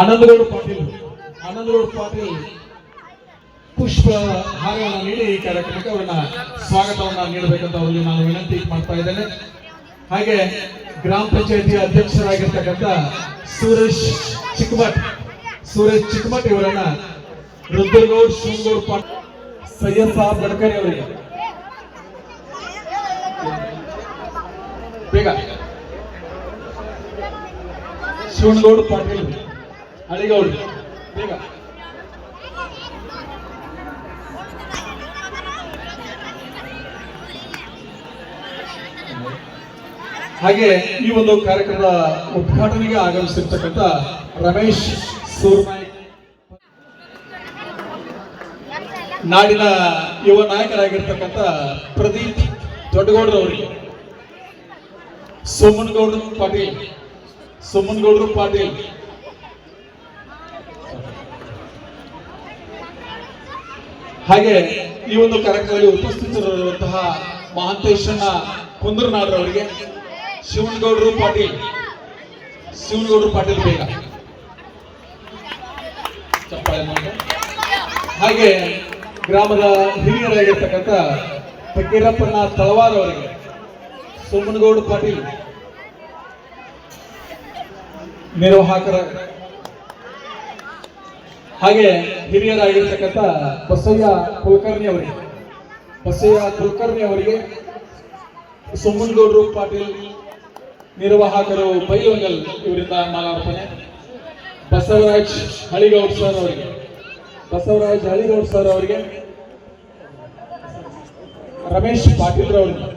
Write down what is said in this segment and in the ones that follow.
ಆನಂದಗೌಡ ಪಾಟೀಲ್. ಆನಂದಗೌಡ ಪಾಟೀಲ್ ಪುಷ್ಪ ಹಾರವನ್ನು ನೀಡಿ ಈ ಕಾರ್ಯಕ್ರಮಕ್ಕೆ ಅವರನ್ನ ಸ್ವಾಗತವನ್ನ ನೀಡಬೇಕಂತ ಅವರಿಗೆ ನಾನು ವಿನಂತಿ ಮಾಡ್ತಾ ಇದ್ದೇನೆ. ಹಾಗೆ ಗ್ರಾಮ ಪಂಚಾಯತಿ ಅಧ್ಯಕ್ಷರಾಗಿರ್ತಕ್ಕಂಥ ಸುರೇಶ್ ಚಿಕ್ಕಮಠ್ ಸುರೇಶ್ ಚಿಕ್ಕಮಠ್ ಇವರನ್ನ ರುದ್ರಗೌಡ್ ಶಿವಗೌಡ್ ಪಾಟೀಲ್, ಸೈಯದ್ ಸಾಹಬ್ ಗಡ್ಕರಿ ಅವರಿಗೆ. ಬೇಗ. ಶಿವನಗೌಡ ಪಾಟೀಲ್. ಹಳಿಗೌಡ್. ಬೇಗ. ಹಾಗೆ ಈ ಒಂದು ಕಾರ್ಯಕ್ರಮದ ಉದ್ಘಾಟನೆಗೆ ಆಗಮಿಸಿರ್ತಕ್ಕಂಥ ರಮೇಶ್ ಸೂರ್ನಾಯ್ಕ್ ನಾಡಿನ ಯುವ ನಾಯಕರಾಗಿರ್ತಕ್ಕಂಥ ಪ್ರದೀಪ್ ದೊಡ್ಡಗೌಡರವರಿಗೆ ಸೋಮನಗೌಡ ಪಾಟೀಲ್. ಸೋಮನಗೌಡರು ಪಾಟೀಲ್. ಹಾಗೆ ಈ ಒಂದು ಕಾರ್ಯಕ್ರಮದಲ್ಲಿ ಉಪಸ್ಥಿತರಿರುವಂತಹ ಮಹಾಂತೇಶಣ್ಣ ಕುಂದ್ರನಾಡ್ರವರಿಗೆ ಶಿವನಗೌಡರು ಪಾಟೀಲ್ ಶಿವನಗೌಡರು ಪಾಟೀಲ್ ಬೇಗ. ಹಾಗೆ ಗ್ರಾಮದ ಹಿರಿಯರಾಗಿರ್ತಕ್ಕಂಥ ಫಕೀರಪ್ಪನ ತಳವಾರ್ ಅವರಿಗೆ, ಸೋಮನಗೌಡ ಪಾಟೀಲ್ ನಿರ್ವಾಹಕರ ಹಾಗೆ ಹಿರಿಯರಾಗಿರ್ತಕ್ಕಂಥ ಬಸಯ್ಯ ಕುಲಕರ್ಣಿ ಅವರಿಗೆ, ಬಸಯ್ಯ ಕುಲಕರ್ಣಿ ಅವರಿಗೆ ಸೋಮನಗೌಡರು ಪಾಟೀಲ್ ನಿರ್ವಾಹಕರು ಬೈಲೊಂಗಲ್ ಇವರಿಂದ ಮಾಲಾರ್ಪಣೆ. ಬಸವರಾಜ್ ಹಳಿಗೌಡ್ ಸರ್ ಅವರಿಗೆ, ಬಸವರಾಜ್ ಹಳಿಗೌಡ್ ಸರ್ ಅವರಿಗೆ, ರಮೇಶ್ ಪಾಟೀಲ್ ಅವರಿಗೆ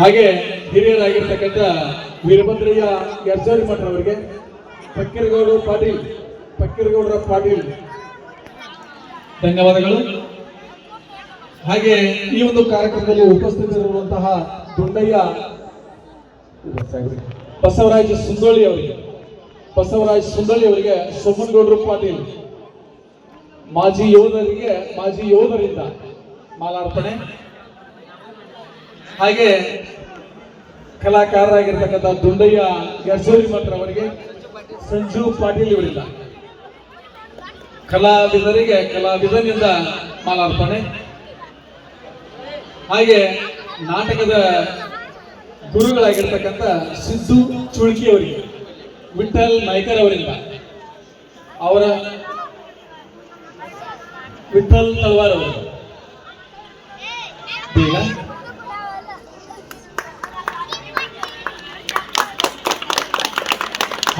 ಹಾಗೆ ಹಿರಿಯರಾಗಿರ್ತಕ್ಕಂಥ ವೀರಭದ್ರಯ್ಯ ಯರ್ಜಾರಿ ಮಠ ಅವರಿಗೆ. ಫಕ್ಕೀರಗೌಡರು ಪಾಟೀಲ್, ಪಕ್ಕೀರ್ಗೌಡರ ಪಾಟೀಲ್. ಧನ್ಯವಾದಗಳು. ಹಾಗೆ ಈ ಒಂದು ಕಾರ್ಯಕ್ರಮದಲ್ಲಿ ಉಪಸ್ಥಿತರಿರುವಂತಹ ದುಂಡಯ್ಯ, ಬಸವರಾಜ ಸುಂದೋಳಿ ಅವರಿಗೆ, ಬಸವರಾಜ್ ಸುಂದೋಳಿ ಅವರಿಗೆ, ಸೋಮನಗೌಡರು ಪಾಟೀಲ್, ಮಾಜಿ ಯೋಧರಿಗೆ, ಮಾಜಿ ಯೋಧರಿಂದ ಮಾಲಾರ್ಪಣೆ. ಹಾಗೆ ಕಲಾಕಾರರಾಗಿರ್ತಕ್ಕಂಥ ದುಂಡಯ್ಯ ಗರ್ಜೋರಿ ಮಾತ್ರ ಅವರಿಗೆ ಸಂಜು ಪಾಟೀಲ್ ಇವರಿಂದ ಕಲಾವಿದರಿಗೆ ಕಲಾವಿದನಿಂದ ಮಾಲಾರ್ಪಣೆ. ಹಾಗೆ ನಾಟಕದ ಗುರುಗಳಾಗಿರ್ತಕ್ಕಂಥ ಸಿದ್ದು ಚುಳ್ಕಿ ಅವರಿಗೆ ವಿಠಲ್ ನಾಯ್ಕರ್ ಅವರಿಂದ, ಅವರ ವಿಠಲ್ ತಲ್ವಾರ್ ಅವರು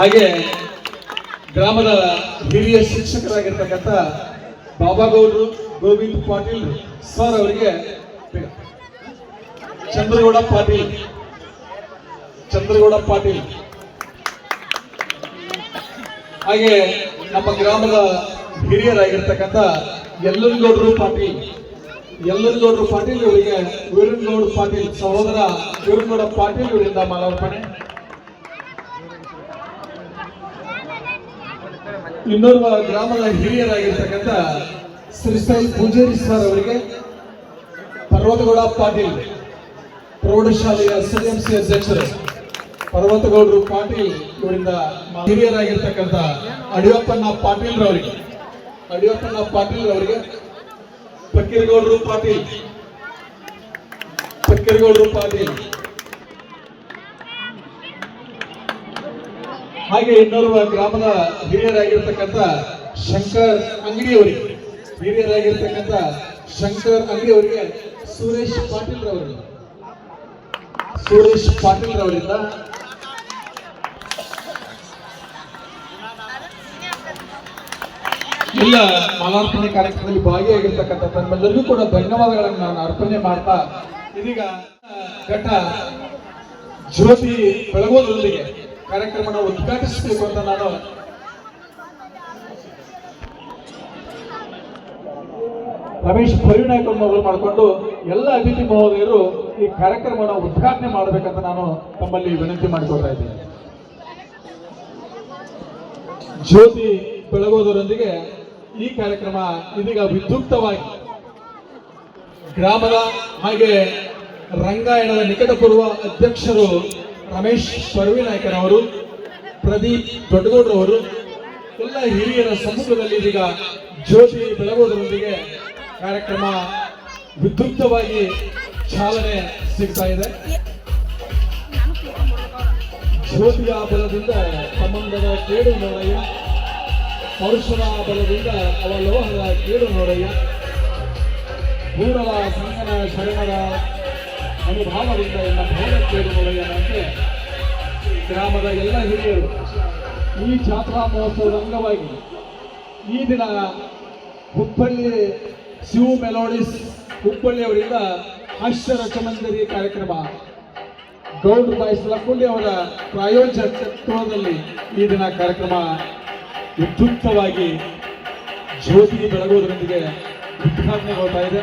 ಹಾಗೆ ಗ್ರಾಮದ ಹಿರಿಯ ಶಿಕ್ಷಕರಾಗಿರ್ತಕ್ಕಂಥ ಬಾಬಾಗೌಡರು ಗೋವಿಂದ್ ಪಾಟೀಲ್ ಸರ್ ಅವರಿಗೆ ಚಂದ್ರಗೌಡ ಪಾಟೀಲ್. ಚಂದ್ರಗೌಡ ಪಾಟೀಲ್. ಹಾಗೆ ನಮ್ಮ ಗ್ರಾಮದ ಹಿರಿಯರಾಗಿರ್ತಕ್ಕಂಥ ಎಲ್ಲನಗೌಡರು ಪಾಟೀಲ್. ಎಲ್ಲನಗೌಡರು ಪಾಟೀಲ್ ಇವರಿಗೆ ವೀರನಗೌಡ ಪಾಟೀಲ್ ಸಹೋದರ ವೀರನಗೌಡ ಪಾಟೀಲ್ ಇವರಿಂದ ಮಾಲಾರ್ಪಣೆ. ಇನ್ನೋರ್ವ ಗ್ರಾಮದ ಹಿರಿಯರಾಗಿರ್ತಕ್ಕಂಥ ಶ್ರೀ ಸಾಯಿ ಪೂಜಾರಿ ಸರ್ ಅವರಿಗೆ ಪರ್ವತಗೌಡ ಪಾಟೀಲ್, ಪ್ರೌಢಶಾಲೆಯ ಸಿಎಂಸಿ ಅಧ್ಯಕ್ಷರು, ಪರ್ವತಗೌಡರು ಪಾಟೀಲ್ ಇವರಿಂದ ಹಿರಿಯರಾಗಿರ್ತಕ್ಕಂಥ ಅಡಿಯಪ್ಪನ ಪಾಟೀಲ್ ರವರಿಗೆ ಅಡಿಯಪ್ಪನ ಪಾಟೀಲ್ ರವರಿಗೆ ಪಕ್ಕೀರ್ಗೌಡರು ಪಾಟೀಲ್ ಪಕ್ಕೀರ್ಗೌಡರು ಪಾಟೀಲ್. ಹಾಗೆ ಇನ್ನೋರ್ವ ಗ್ರಾಮದ ಹಿರಿಯರಾಗಿರ್ತಕ್ಕಂಥ ಶಂಕರ್ ಅಂಗಡಿ ಅವರಿಗೆ ಹಿರಿಯರಾಗಿರ್ತಕ್ಕಂಥ ಶಂಕರ್ ಅಂಗಡಿ ಅವರಿಗೆ ಸುರೇಶ್ ಪಾಟೀಲ್ ರವರಿಗೆ ಸುರೇಶ್ ಪಾಟೀಲ್ ರವರಿಂದ ಎಲ್ಲ ಮಾಲಾರ್ಪಣೆ ಕಾರ್ಯಕ್ರಮದಲ್ಲಿ ಭಾಗಿಯಾಗಿರ್ತಕ್ಕಂಥ ತಮ್ಮೆಲ್ಲರಿಗೂ ಕೂಡ ಧನ್ಯವಾದಗಳನ್ನು ನಾನು ಅರ್ಪಣೆ ಮಾಡ್ತಾ ಇದೀಗ ಘಟ್ಟ ಜ್ಯೋತಿ ಬೆಳಗೋದ್ರೊಂದಿಗೆ ಕಾರ್ಯಕ್ರಮನ ಉದ್ಘಾಟಿಸಬೇಕು ಅಂತ ನಾನು ರಮೇಶ್ ಪರಿಣಾಯಕ ಮೊದಲು ಮಾಡಿಕೊಂಡು ಎಲ್ಲ ಅತಿಥಿ ಮಹೋದಯರು ಈ ಕಾರ್ಯಕ್ರಮವನ್ನು ಉದ್ಘಾಟನೆ ಮಾಡಬೇಕಂತ ನಾನು ತಮ್ಮಲ್ಲಿ ವಿನಂತಿ ಮಾಡಿಕೊಳ್ತಾ ಇದ್ದೀನಿ. ಜ್ಯೋತಿ ಬೆಳಗೋದರೊಂದಿಗೆ ಈ ಕಾರ್ಯಕ್ರಮ ಇದೀಗ ವಿದ್ಯುಕ್ತವಾಗಿ ಗ್ರಾಮದ ಹಾಗೆ ರಂಗಾಯಣದ ನಿಕಟಪೂರ್ವ ಅಧ್ಯಕ್ಷರು ರಮೇಶ್ ಅವರು, ಪ್ರದೀಪ್ ದೊಡ್ಡಗೌಡ್ರವರು, ಎಲ್ಲ ಹಿರಿಯರ ಸಮ್ಮುಖದಲ್ಲಿ ಇದೀಗ ಜ್ಯೋತಿ ಬೆಳಗೋದರೊಂದಿಗೆ ಕಾರ್ಯಕ್ರಮ ವಿದ್ಯುಕ್ತವಾಗಿ ಚಾಲನೆ ಸಿಗ್ತಾ ಇದೆ. ಜ್ಯೋತಿಯ ಬಲದಿಂದ ಸಂಬಂಧದ ಕೇಡು ನೋಡಯ್ಯ ಪೌರುಷನ ಬಲದಿಂದ ಅವ ಲೋಹದ ಕೇಡು ನೋಡಯ್ಯ ಮೂಡಲ ಸಂಗನ ಶರಣರ ಅನುಭಾವದಿಂದ ಎಲ್ಲ ನೋಡಯ್ಯ ಗ್ರಾಮದ ಎಲ್ಲ ಹಿರಿಯರು ಈ ಜಾತ್ರಾ ಮಹೋತ್ಸವದ ಅಂಗವಾಗಿ ಈ ದಿನ ಹುಬ್ಬಳ್ಳಿ ಶಿವ ಮೆಲೋಡಿಸ್ ಹುಬ್ಬಳ್ಳಿಯವರಿಂದ ಹಾಸ್ಯ ರಚಮಂಜರಿ ಕಾರ್ಯಕ್ರಮ ಗೌಡ್ ಬಾಯ್ಸ್ ಲಕ್ಕುಂಡಿ ಅವರ ಪ್ರಾಯೋಜಕತ್ವದಲ್ಲಿ ಈ ದಿನ ಕಾರ್ಯಕ್ರಮ ವಿದ್ಯುಕ್ತವಾಗಿ ಜ್ಯೋತಿ ಬೆಳಗುವುದರೊಂದಿಗೆ ಉದ್ಘಾಟನೆಗೊಳ್ತಾ ಇದೆ.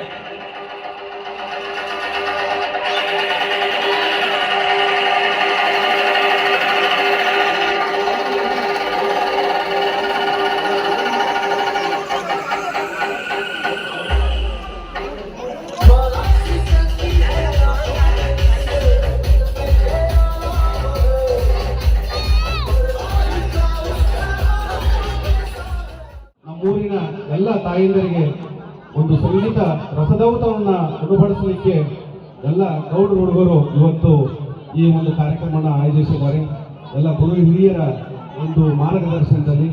ಒಂದು ಮಾರ್ಗದರ್ಶನದಲ್ಲಿ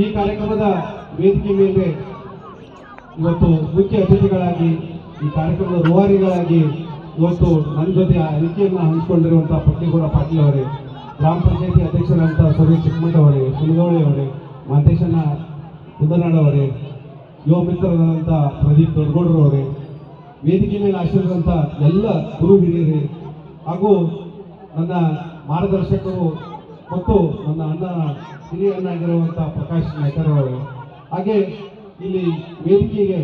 ಈ ಕಾರ್ಯಕ್ರಮದ ವೇದಿಕೆ ಮೇಲೆ ಇವತ್ತು ಮುಖ್ಯ ಅತಿಥಿಗಳಾಗಿ, ಈ ಕಾರ್ಯಕ್ರಮದ ರೂವಾರಿಗಳಾಗಿ ಇವತ್ತು ನನ್ನ ಜೊತೆ ಅನಿಕೆಯನ್ನು ಹಂಚಿಕೊಂಡಿರುವಂತಹ ಪಟ್ಟಿಗೌಡ ಪಾಟೀಲ್ ಅವರೇ, ಗ್ರಾಮ ಪಂಚಾಯತಿ ಅಧ್ಯಕ್ಷರಾದಂತಹ ಸುರೇಶ್ ಚಿಕ್ಕಮಠ ಅವರೇ ಸುಲಗೌಳಿ ಅವರೇ, ಮಾಂತೇಶಣ್ಣ ಕುಂದನಾಡ್ ಅವರೇ, ಯುವ ಮಿತ್ರರಾದಂಥ ಪ್ರದೀಪ್ ದೊಡ್ಡಗೌಡರವರೇ ವೇದಿಕೆ ಮೇಲೆ ಆಶೀರ್ವಾದಂಥ ಎಲ್ಲ ಗುರು ಹಿರಿಯರೇ ಹಾಗೂ ನನ್ನ ಮಾರ್ಗದರ್ಶಕರು ಮತ್ತು ನನ್ನ ಅಣ್ಣ, ಹಿರಿಯ ಅಣ್ಣ ಆಗಿರುವಂಥ ಪ್ರಕಾಶ್ ನಾಯ್ಕರ್ ಅವರು ಹಾಗೆ ಇಲ್ಲಿ ವೇದಿಕೆಗೆ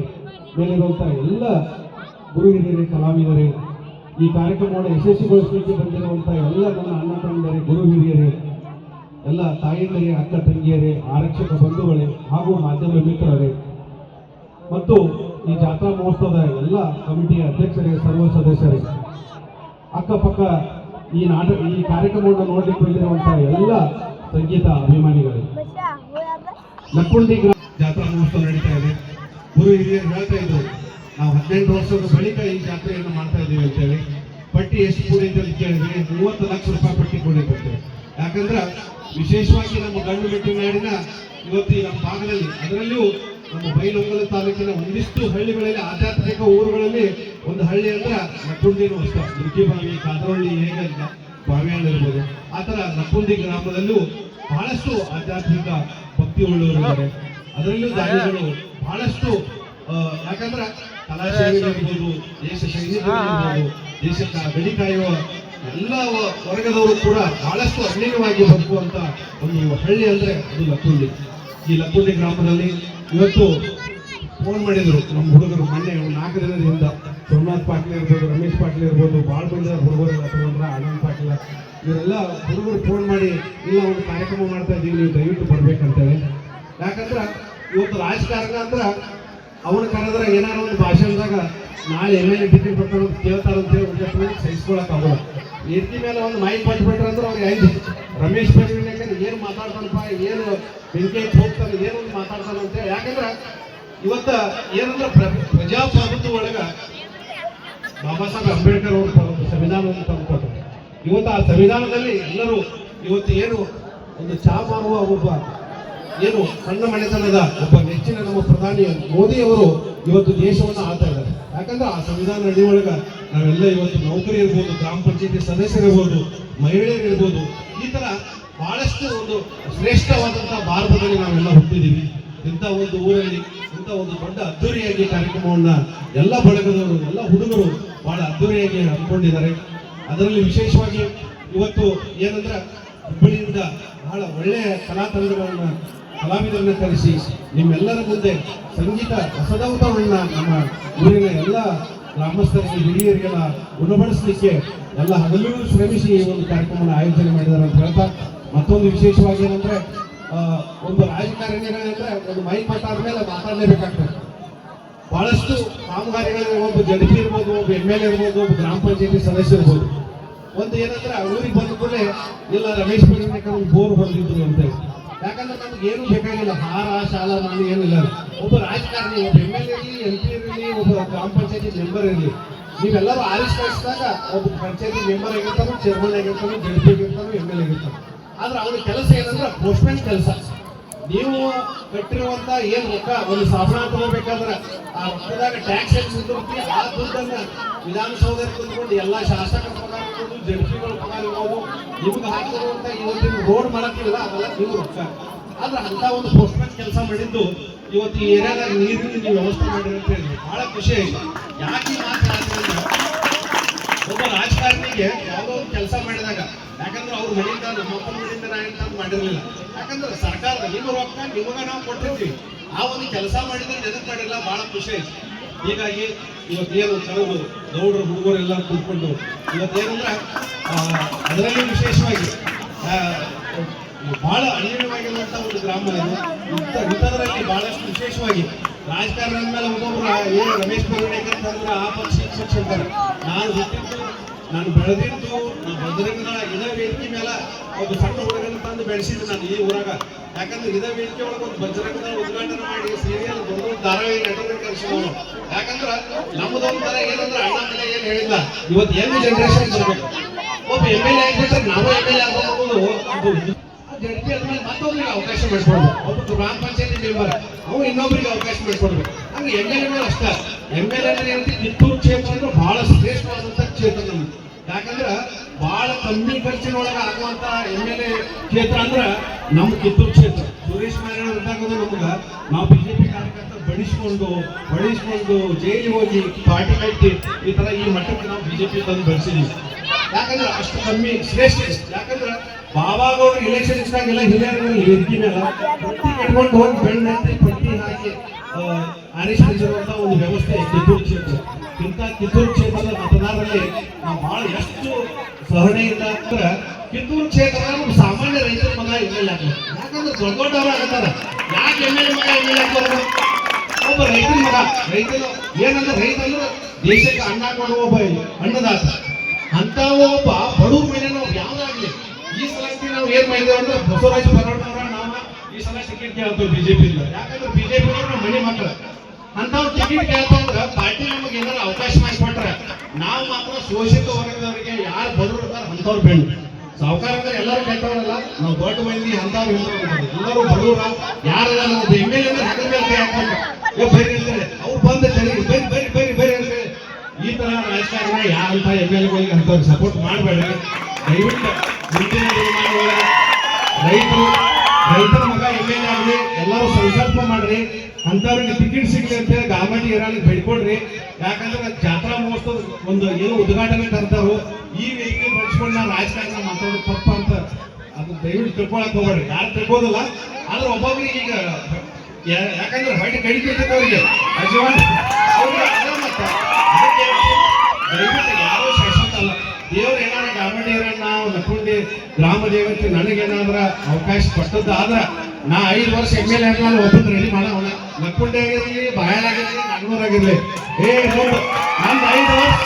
ಮೇಲಿರುವಂಥ ಎಲ್ಲ ಗುರು ಹಿರಿಯರೇ ಕಲಾವಿದರೇ, ಈ ಕಾರ್ಯಕ್ರಮವನ್ನು ಯಶಸ್ವಿಗೊಳಿಸಲಿಕ್ಕೆ ಬಂದಿರುವಂಥ ಎಲ್ಲ ನನ್ನ ಅಣ್ಣ ತಂದರೆ ಗುರು ಹಿರಿಯರೇ, ಎಲ್ಲ ತಾಯಂದಿರೇ, ಅಕ್ಕ ತಂಗಿಯರೇ, ಆರಕ್ಷಕ ಬಂಧುಗಳೇ ಹಾಗೂ ಮಾಧ್ಯಮ ಮಿತ್ರರೇ. ಮತ್ತು ಈ ಜಾತ್ರಾ ಮಹೋತ್ಸವದ ಎಲ್ಲ ಕಮಿಟಿಯ ಅಧ್ಯಕ್ಷರೇ, ಸರ್ವ ಸದಸ್ಯರೇ. ಅಕ್ಕಪಕ್ಕ ಈ ನಾಟಕ, ಈ ಕಾರ್ಯಕ್ರಮವನ್ನು ನೋಡಲಿಕ್ಕೆ ಬಂದಿರುವಂತಹ ಎಲ್ಲ ಸಂಗೀತ ಅಭಿಮಾನಿಗಳು. ನಕ್ಕುಂಡಿ ಗ್ರಾಮ ಜಾತ್ರಾ ಮಹೋತ್ಸವ ನಡೀತಾ ಇದೆ. ಗುರು ಹಿರಿಯರು ಹೇಳ್ತಾ ಇದ್ರು, ನಾವು ಹದಿನೆಂಟು ವರ್ಷದ ಬಳಿಕ ಈ ಜಾತ್ರೆಯನ್ನು ಮಾಡ್ತಾ ಇದ್ದೀವಿ ಅಂತೇಳಿ. ಪಟ್ಟಿ ಎಷ್ಟು ಕೂಡಿ ಅಂತ ಕೇಳಿದ್ರೆ ಮೂವತ್ತು ಲಕ್ಷ ರೂಪಾಯಿ ಪಟ್ಟಿ ಕೂಡಿದೆ ಅಂತೇಳಿ ಯಾಕಂದ್ರೆ ವಿಶೇಷವಾಗಿ ನಮ್ಮ ಗಂಡು ಮೆಟ್ಟಿ ನಾಡಿನ ಇವತ್ತು ನಮ್ಮ ಭಾಗದಲ್ಲಿ ಅದರಲ್ಲಿಯೂ ನಮ್ಮ ಬೈಲೊಂಗಲ ತಾಲೂಕಿನ ಒಂದಿಷ್ಟು ಹಳ್ಳಿಗಳಲ್ಲಿ ಆಧ್ಯಾತ್ಮಿಕ ಊರುಗಳಲ್ಲಿ ಒಂದು ಹಳ್ಳಿ ಅಂದ್ರೆ ಲಕ್ಕುಂಡಿನೂ ಅಷ್ಟೇ ದುರ್ಗಿಬಾವಿ ಹೇಗೆ ಬಾವಿಯಾಳ ಇರ್ಬೋದು ಆ ಥರ ಲಕ್ಕುಂಡಿ ಗ್ರಾಮದಲ್ಲೂ ಬಹಳಷ್ಟು ಆಧ್ಯಾತ್ಮಿಕ ಭಕ್ತಿ ಉಳ್ಳವರಿದ್ದಾರೆ ಅದರಲ್ಲೂ ದಾನಿಗಳು ಬಹಳಷ್ಟು ಯಾಕಂದ್ರೆ ಕಲಾಶೈಲಿರ್ಬೋದು ದೇಶ ಸೈನಿಕರಿರ್ಬೋದು ದೇಶಕ್ಕ ಗಡಿ ಕಾಯುವ ಎಲ್ಲ ವರ್ಗದವರು ಕೂಡ ಬಹಳಷ್ಟು ಅನ್ಯವಾಗಿ ಬದುಕುವಂತ ಒಂದು ಹಳ್ಳಿ ಅಂದ್ರೆ ಅದು ಲಕ್ಕುಂಡಿ ಈ ಲಕ್ಕುಂಡಿ ಗ್ರಾಮದಲ್ಲಿ ಇವತ್ತು ಫೋನ್ ಮಾಡಿದ್ರು ನಮ್ಮ ಹುಡುಗರು. ಮೊನ್ನೆ ನಾಲ್ಕು ದಿನದ ಹಿಂದ ಸೋಮನಾಥ್ ಪಾಟೀಲ್ ಇರ್ಬೋದು, ರಮೇಶ್ ಪಾಟೀಲ್ ಇರ್ಬೋದು ಭಾಳ ಬಂದ ಹುಡುಗರು ತಗೊಂಡ್ರ ಆನಂದ್ ಪಾಟೀಲ. ಇವರೆಲ್ಲ ಹುಡುಗರು ಫೋನ್ ಮಾಡಿ, ಇಲ್ಲ, ಒಂದು ಕಾರ್ಯಕ್ರಮ ಮಾಡ್ತಾ ಇದ್ದೀವಿ ನೀವು ದಯವಿಟ್ಟು ಬರ್ಬೇಕಂತೇಳಿ. ಯಾಕಂದ್ರೆ ಇವತ್ತು ರಾಜಕಾರಣ ಅಂದ್ರೆ ಅವನ ಕರೆದ್ರೆ ಏನಾರು ಒಂದು ಭಾಷಣದಾಗ ನಾಳೆ ಎಂ ಎಲ್ ಎ ಟಿಕೆಟ್ ಬರ್ತಾರ ಅಂತ ಕೇಳ್ತಾರ ಅಂತ ಹೇಳಿ ಉದ್ದೇಶ ಸಹಿಸ್ಕೊಳಕ್ ಆಗೋಲ್ಲ ಎತ್ತಿ ಮೇಲೆ ಒಂದು ಮೈಕ್ ಬಂದ್ಬಿಟ್ರೆ ಅಂದ್ರೆ ಅವ್ರಿಗೆ ಐದು ರಮೇಶ್ ಪರ್ವಿನಾಗ ಏನು ಮಾತಾಡ್ತಾನಪ್ಪ, ಏನು ಬೆಂಕಿ ಹೋಗ್ತಾನೆ, ಏನು ಮಾತಾಡ್ತಾನ ಅಂತೇಳಿ ಯಾಕಂದ್ರೆ ಇವತ್ತ ಏನಂದ್ರೆ ಪ್ರ, ಪ್ರಜಾಪ್ರಭುತ್ವ ಒಳಗ ಬಾಬಾ ಸಾಹೇಬ್ ಅಂಬೇಡ್ಕರ್ ಅವರು ಸಂವಿಧಾನವನ್ನು ತಂದುಕೊಟ್ರು ಇವತ್ತು ಆ ಸಂವಿಧಾನದಲ್ಲಿ ಎಲ್ಲರೂ ಇವತ್ತು ಏನು ಒಂದು ಚಾ ಮಾರುವ ಒಬ್ಬ, ಏನು ಸಣ್ಣ ಮನೆತನದ ಒಬ್ಬ ನೆಚ್ಚಿನ ನಮ್ಮ ಪ್ರಧಾನಿ ಮೋದಿ ಅವರು ಇವತ್ತು ದೇಶವನ್ನು ಆಡ್ತಾ ಇದ್ದಾರೆ. ಯಾಕಂದ್ರೆ ಆ ಸಂವಿಧಾನ ಅಡಿಯೊಳಗ ನಾವೆಲ್ಲ ಇವತ್ತು ನೌಕರಿ ಇರ್ಬೋದು, ಗ್ರಾಮ ಪಂಚಾಯತಿ ಸದಸ್ಯರಿರ್ಬೋದು, ಮಹಿಳೆಯರಿರ್ಬೋದು, ಈ ತರ ಬಹಳಷ್ಟು ಒಂದು ಶ್ರೇಷ್ಠವಾದಂತಹ ಭಾರತದಲ್ಲಿ ನಾವೆಲ್ಲ ಹುಟ್ಟಿದ್ದೀವಿ. ಇಂಥ ಒಂದು ಊರಲ್ಲಿ, ಇಂಥ ಒಂದು ದೊಡ್ಡ ಅದ್ದೂರಿಯಾಗಿ ಕಾರ್ಯಕ್ರಮವನ್ನ ಎಲ್ಲ ಬಳಗದವರು, ಎಲ್ಲ ಹುಡುಗರು ಬಹಳ ಅದ್ದೂರಿಯಾಗಿ ಹಮ್ಮಿಕೊಂಡಿದ್ದಾರೆ. ಅದರಲ್ಲಿ ವಿಶೇಷವಾಗಿ ಇವತ್ತು ಏನಂದ್ರೆ ಹುಬ್ಬಳ್ಳಿಯಿಂದ ಬಹಳ ಒಳ್ಳೆಯ ಕಲಾ ತಂಡಗಳನ್ನ ಕಲಾವಿದರನ್ನ ಕರೆಸಿ ನಿಮ್ಮೆಲ್ಲರ ಮುಂದೆ ಸಂಗೀತ ಹೊಸದೌತವನ್ನ ನಮ್ಮ ಊರಿನ ಎಲ್ಲ ಗ್ರಾಮಸ್ಥರಿಗೆ, ಹಿರಿಯರಿಗೆಲ್ಲ ಗುಣಪಡಿಸಲಿಕ್ಕೆ ಎಲ್ಲ ಹಗಲು ಶ್ರಮಿಸಿ ಈ ಒಂದು ಕಾರ್ಯಕ್ರಮವನ್ನು ಆಯೋಜನೆ ಮಾಡಿದ್ದಾರೆ ಅಂತ ಹೇಳ್ತಾ ಮತ್ತೊಂದು ವಿಶೇಷವಾಗಿ ಏನಂದ್ರೆ ಒಂದು ರಾಜಕಾರಣಿ ಏನಂದ್ರೆ ಒಂದು ಮೈಕ್ ಮಾತಾದ್ಮೇಲೆ ಮಾತಾಡಲೇಬೇಕಾಗ್ತದೆ. ಬಹಳಷ್ಟು ಕಾಮಗಾರಿಗಳು ಒಬ್ಬ ಜಡ್ಪಿ ಇರ್ಬೋದು, ಒಬ್ಬ ಎಂ ಎಲ್ ಎ ಇರ್ಬೋದು, ಒಬ್ಬ ಗ್ರಾಮ ಪಂಚಾಯತಿ ಸದಸ್ಯ ಇರ್ಬೋದು. ಒಂದು ಏನಂದ್ರೆ ಊರಿಗೆ ಬಂದ ಕೂಡಲೇ ಇಲ್ಲ, ರಮೇಶ್ ಬೆಳವಣಿಗೆ ಬೋರ್ ಹೊಡೆದಿದ್ರು ಅಂತ. ಯಾಕಂದ್ರೆ ನಮ್ಗೆ ಏನು ಬೇಕಾಗಿಲ್ಲ, ಹಾರ, ಶಾಲಾ, ನಾನು ಏನಿಲ್ಲ ಒಬ್ಬ ರಾಜಕಾರಣಿ, ಒಬ್ಬ ಎಂ ಎಲ್ ಇರಲಿ, ಎಂ ಪಿ ಇರಲಿ, ಒಬ್ಬ ಗ್ರಾಮ ಪಂಚಾಯತಿ ಮೆಂಬರ್ ಇರಲಿ. ನೀವೆಲ್ಲರೂ ಆವಿಷ್ಕರಿಸಿದಾಗ ಒಬ್ಬ ಪಂಚಾಯತಿ ಮೆಂಬರ್ ಆಗಿರ್ತಾನೋ ಚೇರ್ಮನ್ ಆಗಿರ್ತಾನೋ ಜಡ್ ಪಿ ಎಂ ಎಲ್ ಆಗಿರ್ತಾನೋ. ಆದ್ರೆ ಅವ್ರ ಕೆಲಸ ಏನಂದ್ರೆ ಪೋಸ್ಟ್ಮನ್ ಕೆಲಸ. ನೀವು ಕಟ್ಟಿರುವಂತ ಏನ್ ರೊಕ್ಕ ಒಂದು ಸಾಬಣ ತಗೋಬೇಕಾದ್ರೆ ಆ ರೊಕ್ಕದಾಗ ಟ್ಯಾಕ್ಸ್ ಸಿಗುತ್ತೆ ಆ ದುಡ್ಡನ್ನ ವಿಧಾನಸೌಧ ಕುಂತ್ಕೊಂಡು ಎಲ್ಲಾ ಶಾಸಕರ ಪಗಾರ ಇರ್ಬೋದು, ಜಡ್ಜಿಗಳ ಪಗಾರ ಇರ್ಬೋದು, ನಿಮ್ಗೆ ಹಾಕಿರುವಂತ ಇವತ್ತಿನ ರೋಡ್ ಮಾಡಕ್ಕಿಲ್ಲ, ಅದೆಲ್ಲ ನೀವು ರೊಕ್ಕ. ಆದ್ರೆ ಅಂತ ಒಂದು ಪೋಸ್ಟ್ಮನ್ ಕೆಲಸ ಮಾಡಿದ್ದು ಇವತ್ತು ಈ ಏರಿಯಾದಾಗ ನೀರಿನ ನೀವು ವ್ಯವಸ್ಥೆ ಮಾಡಿರಿ ಅಂತ ಹೇಳಿ. ಬಹಳ ಖುಷಿ ಆಯ್ತು. ಯಾಕೆ ಈ ಮಾತು ಹೇಳ್ತೀನಿ ಒಬ್ಬ ರಾಜಕಾರಣಿಗೆ ಯಾವುದೋ ಒಂದು ಕೆಲಸ ಮಾಡಿದಾಗ ಅವ್ರ ಮನೆಯಿಂದ ನಮ್ಮ ಅಪ್ಪನ ನಾ ಅಂತ ಮಾಡಿರ್ಲಿಲ್ಲ. ಯಾಕಂದ್ರೆ ಸರ್ಕಾರದ ನಿಮ್ಮ ರೊಕ್ಕ, ನಿಮಗ ನಾವು ಕೊಟ್ಟಿದ್ವಿ. ಆ ಒಂದು ಕೆಲಸ ಮಾಡಿದ್ರೆ ನೆನಪು ಮಾಡಿಲ್ಲ ಬಹಳ ಖುಷಿ ಆಯ್ತು. ಹೀಗಾಗಿ ಇವತ್ತೇನು ಕರೆದು ಗೌಡರು ಹುಡುಗರೆಲ್ಲ ಕೂತ್ಕೊಂಡು ಇವತ್ತೇನಂದ್ರೆ ಅದರಲ್ಲಿ ವಿಶೇಷವಾಗಿ ಬಹಳ ಅನ್ಯವಾಗಿರುವಂತ ಒಂದು ಗ್ರಾಮ ಇದು. ಇಂಥ- ಇಂಥದ್ರಲ್ಲಿ ಬಹಳಷ್ಟು ವಿಶೇಷವಾಗಿ ರಾಜಕಾರಣ ಮೇಲೆ ಒಬ್ಬೊಬ್ರು ಏನು ರಮೇಶ್ ಬೆಳವಣಿಗೆ ಅಂತಂದ್ರೆ ಆ ಪಕ್ಷ ಪಕ್ಷ ಅಂತಾರೆ. ನಾನು ಹುಟ್ಟಿದ್ದು ನಾನು ಬೆಳೆದಿದ್ದು, ನಾನು ಬದರಿಂದ ಇದೇ ವೇದಿಕೆ ಮೇಲೆ ಒಂದು ಸಣ್ಣ ಹುಡುಗನ ತಂದು ಬೆಳೆಸಿದ್ದು ನಾನು ಈ ಊರಾಗ. ಯಾಕಂದ್ರೆ ಇದೇ ವೇದಿಕೆ ಒಳಗೆ ಒಂದು ಬಜರಂಗದ ಉದ್ಘಾಟನೆ ಮಾಡಿ, ಸೀರಿಯಲ್ ದೊಡ್ಡ ದೊಡ್ಡ ಧಾರಾವಾಹಿ ನಟನೆ ಕಳಿಸಿದವನು ಯಾಕಂದ್ರೆ ನಮ್ಮದೊಂದು ತರ ಏನಂದ್ರೆ ಅಣ್ಣ ಮನೆ ಏನು ಹೇಳಿಲ್ಲ, ಇವತ್ತು ಏನು ಜನರೇಷನ್ ಬರಬೇಕು. ಒಬ್ಬ ಎಂ ಎಲ್ ಎ ಆಗಿಬಿಟ್ರೆ ನಾವು ಎಂ ಎಲ್ ಎ ಆಗಬಹುದು ಅದ ಆದ್ಮೇಲೆ ಮತ್ತೊಬ್ಬರಿಗೆ ಅವಕಾಶ ಮಾಡಿಕೊಡ್ಬೇಕು ಒಬ್ಬ ಗ್ರಾಮ ಪಂಚಾಯತಿ ಮೆಂಬರ್ ಅವು ಇನ್ನೊಬ್ಬರಿಗೆ ಅವಕಾಶ ಮಾಡಿಕೊಡ್ಬೇಕು ಹಂಗೆ ಎಂ ಎಲ್ ಎ ಅಷ್ಟ. ಎಂ ಎಲ್ ಎ ಅಂದ್ರೆ ಏನಂತ ಕಿತ್ತೂರು ಕ್ಷೇತ್ರ ಅಂದ್ರೆ ಬಹಳ ಶ್ರೇಷ್ಠವಾದಂತ ಕ್ಷೇತ್ರ ಯಾಕಂದ್ರೆ ಬಹಳ ಕಮ್ಮಿ ಖರ್ಚಿನೊಳಗೆ ಆಗುವಂತ ಎಂ ಎಲ್ ಎ ಕ್ಷೇತ್ರ ಅಂದ್ರ ನಮ್ಮ ಕಿತ್ತೂರು ಕ್ಷೇತ್ರ. ಸುರೇಶ್ ನಾರಾಯಣ ಇದ್ದಾಗ ನಮ್ಗ ನಾವು ಬಿಜೆಪಿ ಕಾರ್ಯಕರ್ತರು ಬಡಿಸ್ಕೊಂಡು ಬಡಿಸ್ಕೊಂಡು ಜೈಲಿಗೆ ಹೋಗಿ ಪಾರ್ಟಿ ಕಟ್ಟಿ ಈ ತರ ಈ ಮಟ್ಟಕ್ಕೆ ನಾವು ಬಿಜೆಪಿ ತಂದು ಬೆಳೆಸಿದೀವಿ ಯಾಕಂದ್ರೆ ಅಷ್ಟು ಕಮ್ಮಿ ಶ್ರೇಷ್ಠ ಯಾಕಂದ್ರೆ ಬಾಬಾಗ ಅವ್ರು ಇಲೆಕ್ಷನ್ ಇಷ್ಟಾಗೆಲ್ಲ ಹಿರಿಯರಲ್ಲಿ ಪಟ್ಟಿ ಕಟ್ಕೊಂಡು ಹೋಗಿ ಬೆಣ್ಣೆ ಪಟ್ಟಿ ಹಾಕಿ ಆರಿಸಿರುವಂತ ಒಂದು ವ್ಯವಸ್ಥೆ ಕಿತ್ತೂರು ಕ್ಷೇತ್ರ. ಇಂಥ ಕಿತ್ತೂರು ಕ್ಷೇತ್ರದ ಮತದಾರರಲ್ಲಿ ನಾವು ಬಹಳ ಎಷ್ಟು ಸಹನೆಯಿಂದ ಅಂದ್ರೆ ಕಿತ್ತೂರು ಕ್ಷೇತ್ರ ಸಾಮಾನ್ಯ ರೈತರ ಮಗ ಎಂ ಎಲ್ ಯಾಕಂದ್ರೆ ದೊಡ್ಡ ದೊಡ್ಡವರು ಆಗತ್ತಾರ. ಯಾಕೆ ಎಂ ಎಲ್ ಮಗ ಎಂ ಎಲ್ ಆಗ್ತಾರೆ ಒಬ್ಬ ರೈತನ ಮಗ, ರೈತನ ಏನಂದ್ರೆ ರೈತ ಅಂದ್ರೆ ದೇಶಕ್ಕೆ ಅನ್ನ ಕೊಡುವ ಒಬ್ಬ ಅನ್ನದಾಸ ಅಂತ ಒಬ್ಬ ಬಡವ್ರ ಮೇಲೆ ನಾವು ಯಾವ್ದಾಗ್ಲಿ ಈ ಸಲಕ್ಕೆ ನಾವು ಏನ್ ಮಾಡಿದೇವೆ ಅಂದ್ರೆ ಬಸವರಾಜ ಬರೋಣವ್ರ ನಾವು ಈ ಸಲ ಟಿಕೆಟ್ ಕೇಳ್ತೇವೆ ಬಿಜೆಪಿ ಯಾಕಂದ್ರೆ ಬಿಜೆಪಿ ಮನೆ ಮಕ್ಕಳು. ಅಂತ ಟಿಕೆಟ್ ಕೇಳ್ತಂದ್ರ ಪಾರ್ಟಿ ನಮಗೆ ಏನಾರ ಅವಕಾಶ ಮಾಡಿಕೊಟ್ರೆ ನಾವು ಮಾತ್ರ ಶೋಷಿತ ವರ್ಗದವರಿಗೆ ಯಾರು ಬಡವರು ಅಂಥವ್ರು ಬೇಡ. ಸಾವುಕಾರ ಅಂದ್ರೆ ಎಲ್ಲರೂ ಕೆಟ್ಟವರಲ್ಲ ನಾವು ದೊಡ್ಡ ಮಂದಿ ಅಂತವ್ರು ಎಲ್ಲರೂ ಬಡವರ ಯಾರಲ್ಲ ನಾವು ಎಂ ಎಲ್ ಅಂದ್ರೆ ಹೆಗಲ ಮೇಲೆ ಕೈ ಅಂತಾರೆ ಅವ್ರು ಬಂದ ಜನರಿಗೆ ಬೇರೆ ಬೇರೆ ಬೇರೆ ಬೇರೆ ಹೇಳಿ ಈ ತರ ರಾಜಕಾರಣ ಯಾರಂತ ಎಂ ಎಲ್ ಎಗಳಿಗೆ ಅಂತವ್ರಿಗೆ ಸಪೋರ್ಟ್ ಮಾಡಬೇಡ. ದಯವಿಟ್ಟು ಮುಂದಿನ ದಿನಮಾನಗಳಲ್ಲಿ ರೈತರು ರೈತರ ಮಗ ಎಂ ಎಲ್ ಎ ಆಗಲಿ, ಎಲ್ಲರೂ ಸಂಕಲ್ಪ ಮಾಡ್ರಿ. ಅಂತವ್ರಿಗೆ ಟಿಕೆಟ್ ಸಿಗ್ಲಿ ಅಂತ ಹೇಳಿ ಗಾಮಟಿ ಇರಾಳಿ ಬೇಡ್ಕೊಡ್ರಿ. ಯಾಕಂದ್ರೆ ಜಾತ್ರಾ ಮಹೋತ್ಸವ ಒಂದು ಏನು ಉದ್ಘಾಟನೆ ತರ್ತಾರೋ, ಈ ವೇದಿಕೆ ಬಳಸ್ಕೊಂಡು ನಾವು ರಾಜಕಾರಣ ಮಾತಾಡೋದು ತಪ್ಪ ಅಂತ ಅದು ದಯವಿಟ್ಟು ತಿಳ್ಕೊಳಕ್ ಹೋಗ್ರಿ ಯಾರು ತಿಳ್ಕೋದಿಲ್ಲ ಆದ್ರೆ ಒಬ್ಬೊಬ್ರಿಗೆ ಈಗ ಯಾಕಂದ್ರೆ ಹೊಟ್ಟೆ ಕಡಿಕೆ ಅವ್ರಿಗೆ. ಅಜವಾನ್. ದಯವಿಟ್ಟು ದೇವ್ರು ಏನಾರ ನಾವು ನಕ್ಕೊಂಡಿ ಗ್ರಾಮ ದೇವತೆ ನನಗೇನಾದ್ರ ಅವಕಾಶ ಕೊಟ್ಟದ್ದು ಆದ್ರ ನಾ ಐದು ವರ್ಷ ಎಂ ಎಲ್ ಎ ರೆಡಿ ಒಬ್ಬನ ರೆಡಿ ಮಾಡೋಣ ನಕ್ಕೊಂಡೆ ಆಗಿರ್ಲಿ ಬಾಯಲಾಗಿರ್ಲಿ ನಾಗ್ನೂರಾಗಿರ್ಲಿ ಏ ನೋಡು ನಮ್ದು ಐದು ವರ್ಷ